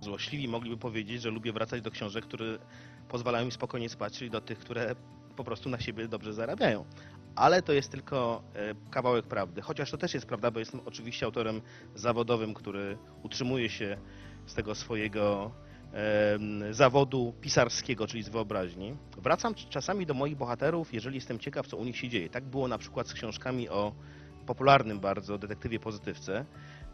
Złośliwi mogliby powiedzieć, że lubię wracać do książek, które pozwalają mi spokojnie spać, czyli do tych, które po prostu na siebie dobrze zarabiają. Ale to jest tylko e, kawałek prawdy. Chociaż to też jest prawda, bo jestem oczywiście autorem zawodowym, który utrzymuje się z tego swojego zawodu pisarskiego, czyli z wyobraźni. Wracam czasami do moich bohaterów, jeżeli jestem ciekaw, co u nich się dzieje. Tak było na przykład z książkami o popularnym bardzo detektywie pozytywce.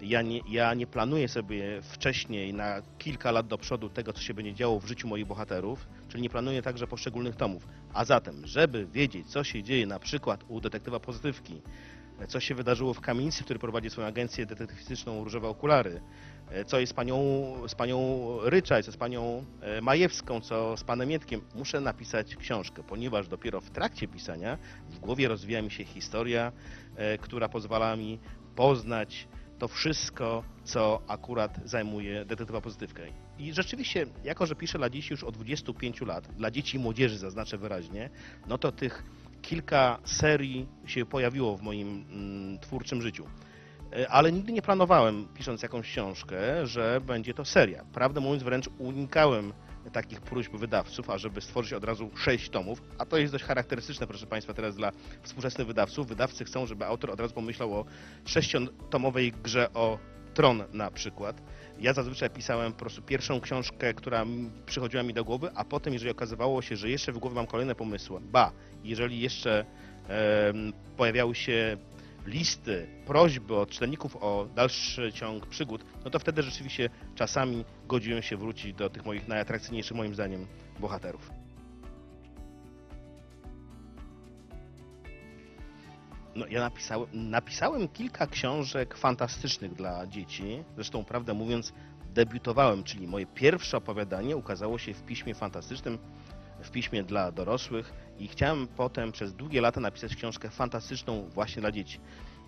Ja nie, ja nie planuję sobie wcześniej na kilka lat do przodu tego, co się będzie działo w życiu moich bohaterów, czyli nie planuję także poszczególnych tomów. A zatem, żeby wiedzieć, co się dzieje na przykład u detektywa pozytywki, co się wydarzyło w Kamienicy, który prowadzi swoją agencję detektywistyczną Różowe Okulary, co jest z panią, z panią Ryczaj, co z panią e, Majewską, co z panem Mietkiem, muszę napisać książkę, ponieważ dopiero w trakcie pisania w głowie rozwija mi się historia, e, która pozwala mi poznać to wszystko, co akurat zajmuje detektywa pozytywkę. I rzeczywiście, jako że piszę dla dzieci już od 25 lat, dla dzieci i młodzieży zaznaczę wyraźnie, no to tych kilka serii się pojawiło w moim mm, twórczym życiu. E, Ale nigdy nie planowałem, pisząc jakąś książkę, że będzie to seria. Prawdę mówiąc, wręcz unikałem takich próśb wydawców, ażeby stworzyć od razu sześć tomów, a to jest dość charakterystyczne, proszę Państwa, teraz dla współczesnych wydawców. Wydawcy chcą, żeby autor od razu pomyślał o sześciotomowej grze o tron na przykład. Ja zazwyczaj pisałem po prostu pierwszą książkę, która przychodziła mi do głowy, a potem, jeżeli okazywało się, że jeszcze w głowie mam kolejne pomysły, ba, jeżeli jeszcze em, pojawiały się listy, prośby od czytelników o dalszy ciąg przygód, no to wtedy rzeczywiście czasami godziłem się wrócić do tych moich najatrakcyjniejszych moim zdaniem bohaterów. No, ja napisałem, napisałem kilka książek fantastycznych dla dzieci. Zresztą, prawdę mówiąc, debiutowałem, czyli moje pierwsze opowiadanie ukazało się w piśmie fantastycznym, w piśmie dla dorosłych i chciałem potem przez długie lata napisać książkę fantastyczną właśnie dla dzieci.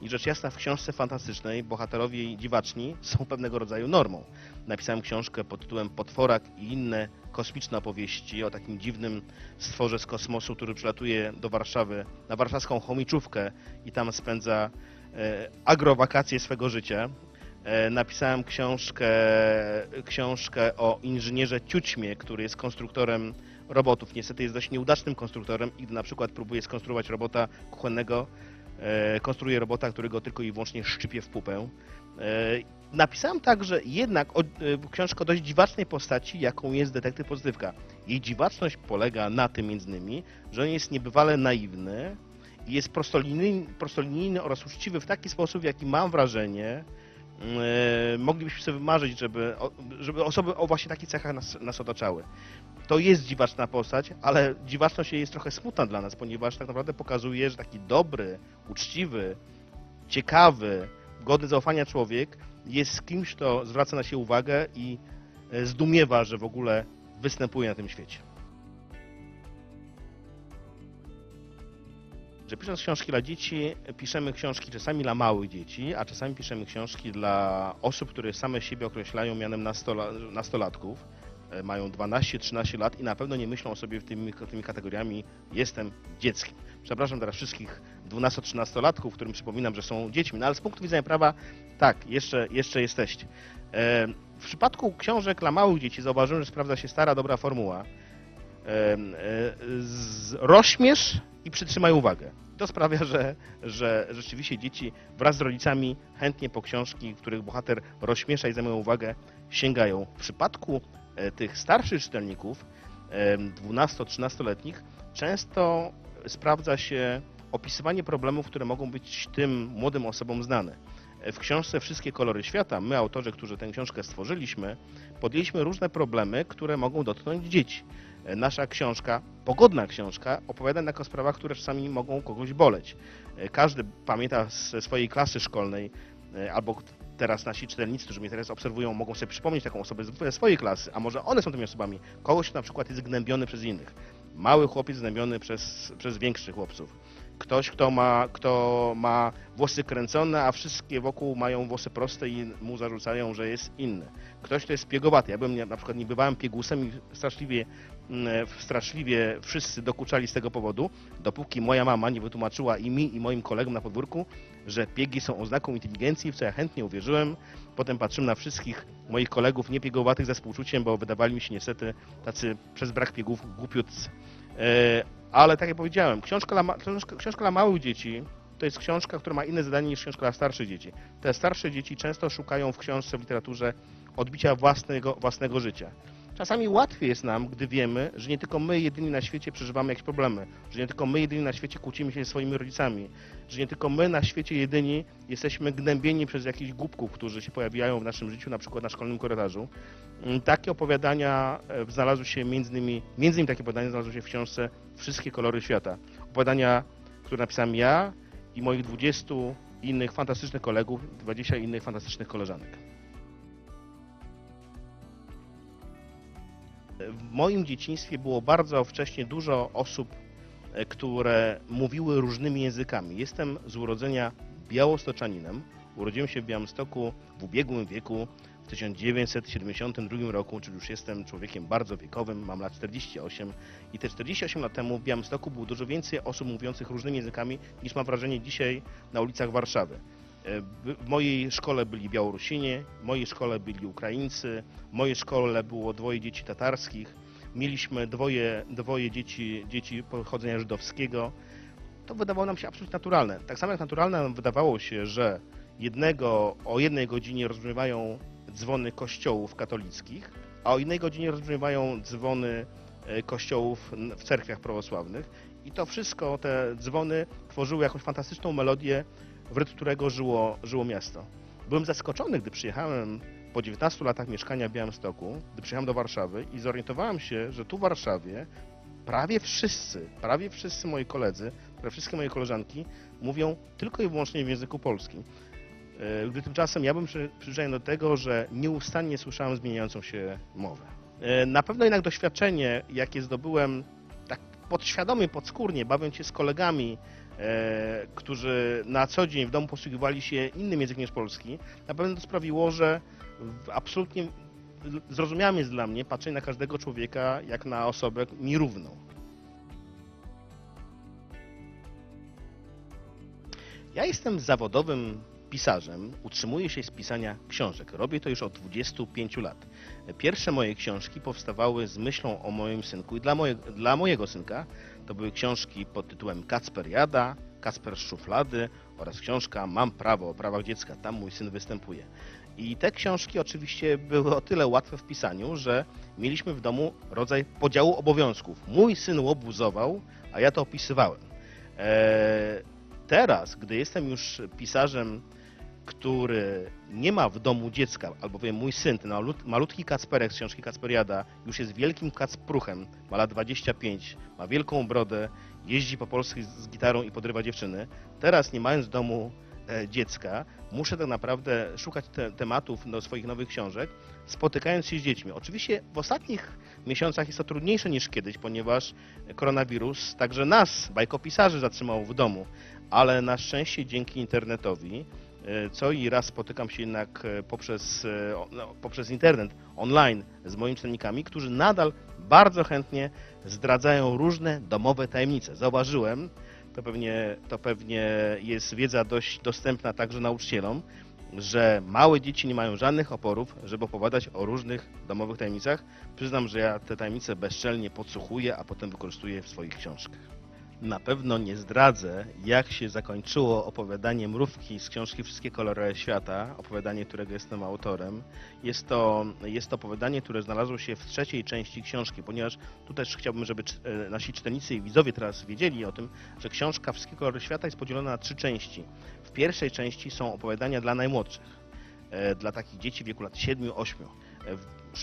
I rzecz jasna, w książce fantastycznej bohaterowie dziwaczni są pewnego rodzaju normą. Napisałem książkę pod tytułem Potworak i inne kosmiczne opowieści o takim dziwnym stworze z kosmosu, który przylatuje do Warszawy na warszawską chomiczówkę i tam spędza e, agrowakacje swego życia. E, napisałem książkę, książkę o inżynierze Ciućmie, który jest konstruktorem robotów. Niestety jest dość nieudacznym konstruktorem i na przykład próbuje skonstruować robota kuchennego, e, konstruuje robota, który go tylko i wyłącznie szczypie w pupę. E, Napisałem także jednak o, e, książkę o dość dziwacznej postaci, jaką jest detektyw pozytywka. Jej dziwaczność polega na tym między innymi, że on jest niebywale naiwny jest prostolinijny, prostolinijny oraz uczciwy w taki sposób, jaki mam wrażenie, e, moglibyśmy sobie wymarzyć, żeby, żeby osoby o właśnie takich cechach nas, nas otaczały. To jest dziwaczna postać, ale dziwaczność jej jest trochę smutna dla nas, ponieważ tak naprawdę pokazuje, że taki dobry, uczciwy, ciekawy, godny zaufania człowiek jest kimś, kto zwraca na siebie uwagę i e, zdumiewa, że w ogóle występuje na tym świecie. Że pisząc książki dla dzieci, piszemy książki czasami dla małych dzieci, a czasami piszemy książki dla osób, które same siebie określają mianem nastola, nastolatków. E, Mają 12-13 lat i na pewno nie myślą o sobie tymi, tymi kategoriami jestem dzieckiem. Przepraszam teraz wszystkich 12-13-latków, którym przypominam, że są dziećmi, no ale z punktu widzenia prawa tak, jeszcze, jeszcze jesteście. E, W przypadku książek dla małych dzieci zauważyłem, że sprawdza się stara, dobra formuła. E, z- Rozśmiesz i przytrzymaj uwagę. To sprawia, że, że rzeczywiście dzieci wraz z rodzicami chętnie po książki, w których bohater rozśmiesza i zajmuje uwagę, sięgają. W przypadku tych starszych czytelników, e, 12-13-letnich, często sprawdza się opisywanie problemów, które mogą być tym młodym osobom znane. E, W książce Wszystkie kolory świata, my autorzy, którzy tę książkę stworzyliśmy, podjęliśmy różne problemy, które mogą dotknąć dzieci. E, Nasza książka, pogodna książka, opowiada jednak o sprawach, które czasami mogą kogoś boleć. E, Każdy pamięta ze swojej klasy szkolnej, e, albo teraz nasi czytelnicy, którzy mnie teraz obserwują, mogą sobie przypomnieć taką osobę ze swojej klasy, a może one są tymi osobami. Kogoś, na przykład jest gnębiony przez innych. Mały chłopiec gnębiony przez, przez większych chłopców. Ktoś, kto ma, kto ma włosy kręcone, a wszystkie wokół mają włosy proste i mu zarzucają, że jest inny. Ktoś, kto jest piegowaty. Ja bym na przykład nie bywałem piegusem i straszliwie, straszliwie wszyscy dokuczali z tego powodu, dopóki moja mama nie wytłumaczyła i mi, i moim kolegom na podwórku, że piegi są oznaką inteligencji, w co ja chętnie uwierzyłem. Potem patrzyłem na wszystkich moich kolegów niepiegowatych ze współczuciem, bo wydawali mi się niestety tacy przez brak piegów głupiutcy. E, Ale tak jak powiedziałem, książka dla, książka, książka dla małych dzieci to jest książka, która ma inne zadanie niż książka dla starszych dzieci. Te starsze dzieci często szukają w książce, w literaturze odbicia własnego, własnego życia. Czasami łatwiej jest nam, gdy wiemy, że nie tylko my jedyni na świecie przeżywamy jakieś problemy, że nie tylko my jedyni na świecie kłócimy się ze swoimi rodzicami, że nie tylko my na świecie jedyni jesteśmy gnębieni przez jakichś głupków, którzy się pojawiają w naszym życiu, na przykład na szkolnym korytarzu. Mm, Takie opowiadania e, znalazły się między innymi, między innymi takie opowiadania znalazły się w książce Wszystkie kolory świata. Opowiadania, które napisałem ja i moich 20 innych fantastycznych kolegów, 20 innych fantastycznych koleżanek. W moim dzieciństwie było bardzo wcześnie dużo osób, e, które mówiły różnymi językami. Jestem z urodzenia białostoczaninem. Urodziłem się w Białymstoku w ubiegłym wieku, w 1972 roku, czyli już jestem człowiekiem bardzo wiekowym, mam lat 48 i te 48 lat temu w Białymstoku było dużo więcej osób mówiących różnymi językami niż mam wrażenie dzisiaj na ulicach Warszawy. E, W mojej szkole byli Białorusini, w mojej szkole byli Ukraińcy, w mojej szkole było dwoje dzieci tatarskich, mieliśmy dwoje, dwoje dzieci, dzieci pochodzenia żydowskiego. To wydawało nam się absolutnie naturalne. Tak samo jak naturalne nam wydawało się, że jednego o jednej godzinie rozbrzmiewają dzwony kościołów katolickich, a o innej godzinie rozbrzmiewają dzwony e, kościołów w cerkwiach prawosławnych. I to wszystko, te dzwony tworzyły jakąś fantastyczną melodię, w rytm którego żyło, żyło miasto. Byłem zaskoczony, gdy przyjechałem po 19 latach mieszkania w Białymstoku, gdy przyjechałem do Warszawy i zorientowałem się, że tu w Warszawie prawie wszyscy, prawie wszyscy moi koledzy, prawie wszystkie moje koleżanki mówią tylko i wyłącznie w języku polskim. E, Gdy tymczasem ja bym przy- przyzwyczajony do tego, że nieustannie słyszałem zmieniającą się mowę. E, Na pewno jednak doświadczenie, jakie zdobyłem tak podświadomie, podskórnie, bawiąc się z kolegami, którzy na co dzień w domu posługiwali się innym językiem niż polski, na pewno to sprawiło, że absolutnie zrozumiałym jest dla mnie patrzenie na każdego człowieka jak na osobę mi równą. Ja jestem zawodowym pisarzem, utrzymuję się z pisania książek. Robię to już od 25 lat. Pierwsze moje książki powstawały z myślą o moim synku i dla, moje, dla mojego synka to były książki pod tytułem Kacper Jada, Kacper z szuflady oraz książka Mam prawo o prawach dziecka. Tam mój syn występuje. I te książki oczywiście były o tyle łatwe w pisaniu, że mieliśmy w domu rodzaj podziału obowiązków. Mój syn łobuzował, a ja to opisywałem. Eee, teraz, gdy jestem już pisarzem, który nie ma w domu dziecka, albowiem mój syn, ten malut- malutki Kacperek z książki Kacperiada, już jest wielkim kacpruchem, ma lat 25, ma wielką brodę, jeździ po Polsce z gitarą i podrywa dziewczyny. Teraz, nie mając w domu e, dziecka, muszę tak naprawdę szukać te, tematów do swoich nowych książek, spotykając się z dziećmi. Oczywiście w ostatnich miesiącach jest to trudniejsze niż kiedyś, ponieważ koronawirus także nas, bajkopisarzy, zatrzymał w domu, ale na szczęście dzięki internetowi co i raz spotykam się jednak e, poprzez, e, no, poprzez internet, online z moimi czytelnikami, którzy nadal bardzo chętnie zdradzają różne domowe tajemnice. Zauważyłem, to pewnie, to pewnie jest wiedza dość dostępna także nauczycielom, że małe dzieci nie mają żadnych oporów, żeby opowiadać o różnych domowych tajemnicach. Przyznam, że ja te tajemnice bezczelnie podsłuchuję, a potem wykorzystuję w swoich książkach. Na pewno nie zdradzę, jak się zakończyło opowiadanie Mrówki z książki Wszystkie kolory świata, opowiadanie, którego jestem autorem. Jest to, jest to opowiadanie, które znalazło się w trzeciej części książki, ponieważ tu też chciałbym, żeby e, nasi czytelnicy i widzowie teraz wiedzieli o tym, że książka Wszystkie kolory świata jest podzielona na trzy części. W pierwszej części są opowiadania dla najmłodszych, e, dla takich dzieci w wieku lat 7-8.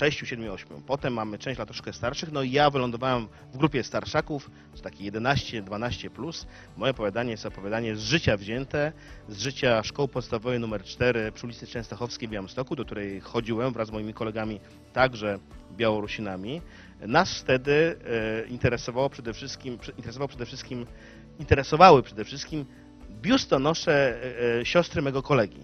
E, w 6, 7, 8. Potem mamy część dla troszkę starszych, no i ja wylądowałem w grupie starszaków, to takie 11, 12 plus. Moje opowiadanie jest opowiadanie z życia wzięte, z życia szkoły podstawowej numer 4 przy ulicy Częstochowskiej w Białymstoku, do której chodziłem wraz z moimi kolegami, także Białorusinami. Nas wtedy e, interesowało przede wszystkim, interesował przede wszystkim interesowały przede wszystkim biustonosze e, e, siostry mego kolegi.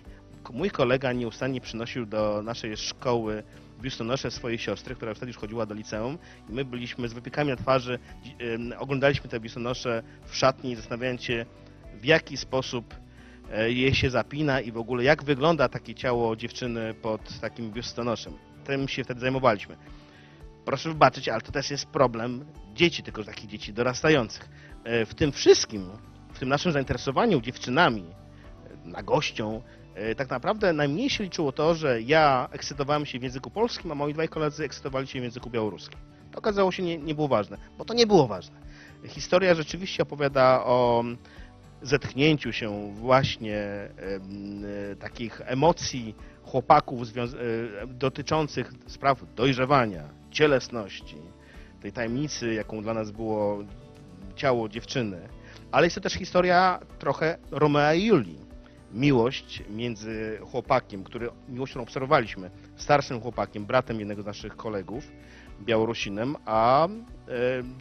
Mój kolega nieustannie przynosił do naszej szkoły biustonosze swojej siostry, która wtedy już chodziła do liceum i my byliśmy z wypiekami na twarzy, oglądaliśmy te biustonosze w szatni, zastanawiając się w jaki sposób e, je się zapina i w ogóle jak wygląda takie ciało dziewczyny pod takim biustonoszem. Tym się wtedy zajmowaliśmy. Proszę wybaczyć, ale to też jest problem dzieci, tylko takich dzieci dorastających. E, W tym wszystkim, w tym naszym zainteresowaniu dziewczynami, nagością, e, tak naprawdę najmniej się liczyło to, że ja ekscytowałem się w języku polskim, a moi dwaj koledzy ekscytowali się w języku białoruskim. To okazało się nie, nie było ważne, bo to nie było ważne. Historia rzeczywiście opowiada o zetknięciu się właśnie e, takich emocji chłopaków e, dotyczących spraw dojrzewania, cielesności, tej tajemnicy, jaką dla nas było ciało dziewczyny. Ale jest to też historia trochę Romea i Julii. Miłość między chłopakiem, który, miłość, którą obserwowaliśmy, starszym chłopakiem, bratem jednego z naszych kolegów, Białorusinem, a e,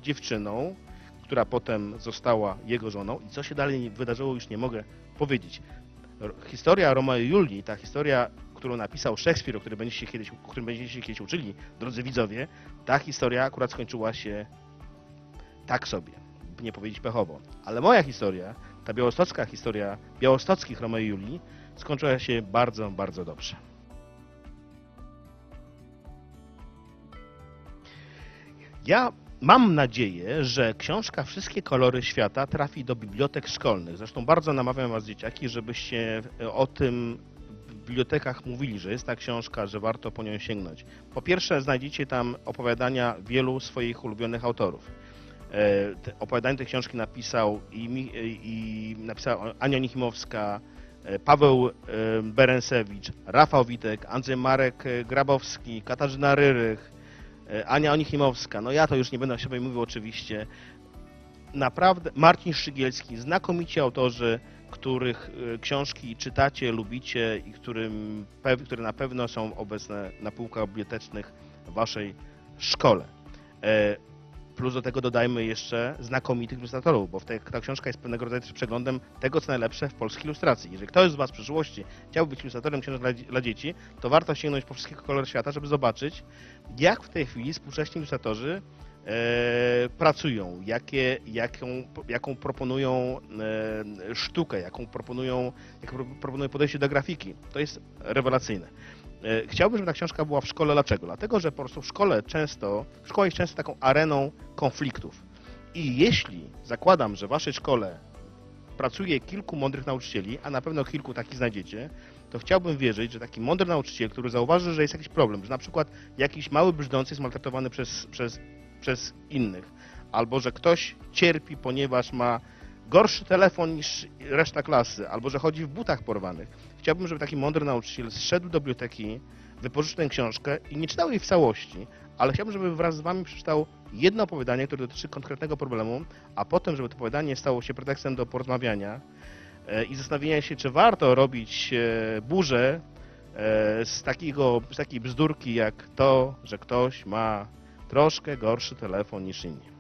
dziewczyną, która potem została jego żoną. I co się dalej wydarzyło, już nie mogę powiedzieć. Historia Romea i Julii, ta historia, którą napisał Szekspir, o której będziecie kiedyś, o którym będziecie się kiedyś uczyli, drodzy widzowie, ta historia akurat skończyła się tak sobie, nie powiedzieć pechowo. Ale moja historia, ta białostocka historia białostockich Romeo i Julii, skończyła się bardzo, bardzo dobrze. Ja mam nadzieję, że książka Wszystkie kolory świata trafi do bibliotek szkolnych. Zresztą bardzo namawiam Was, dzieciaki, żebyście o tym w bibliotekach mówili, że jest ta książka, że warto po nią sięgnąć. Po pierwsze, znajdziecie tam opowiadania wielu swoich ulubionych autorów. E, te- Opowiadanie tej książki napisał i, e, i napisała Ania Nichimowska, e, Paweł Berensewicz, Rafał Witek, Andrzej Marek Grabowski, Katarzyna Ryrych, Ania Onichimowska. No ja to już nie będę o sobie mówił oczywiście. Naprawdę Marcin Szygielski, znakomici autorzy, których książki czytacie, lubicie i którym, które na pewno są obecne na półkach bibliotecznych w waszej szkole. Plus do tego dodajmy jeszcze znakomitych ilustratorów, bo ta książka jest pewnego rodzaju przeglądem tego, co najlepsze w polskiej ilustracji. Jeżeli ktoś z Was w przyszłości chciałby być ilustratorem książek dla, dla dzieci, to warto sięgnąć po wszystkie kolory świata, żeby zobaczyć, jak w tej chwili współcześni ilustratorzy e, pracują, jakie, jaką, jaką proponują e, sztukę, jaką proponują, jaką pro- proponują podejście do grafiki. To jest rewelacyjne. E, Chciałbym, żeby ta książka była w szkole. Dlaczego? Dlatego, że po prostu w szkole często, szkoła jest często taką areną konfliktów. I jeśli zakładam, że w waszej szkole pracuje kilku mądrych nauczycieli, a na pewno kilku takich znajdziecie, to chciałbym wierzyć, że taki mądry nauczyciel, który zauważy, że jest jakiś problem, że na przykład jakiś mały brzdący jest maltretowany przez, przez, przez innych, albo że ktoś cierpi, ponieważ ma gorszy telefon niż reszta klasy, albo że chodzi w butach porwanych. Chciałbym, żeby taki mądry nauczyciel zszedł do biblioteki, wypożyczył tę książkę i nie czytał jej w całości, ale chciałbym, żeby wraz z wami przeczytał jedno opowiadanie, które dotyczy konkretnego problemu, a potem, żeby to opowiadanie stało się pretekstem do porozmawiania e, i zastanowienia się, czy warto robić e, burzę e, z, takiego, z takiej bzdurki jak to, że ktoś ma troszkę gorszy telefon niż inni.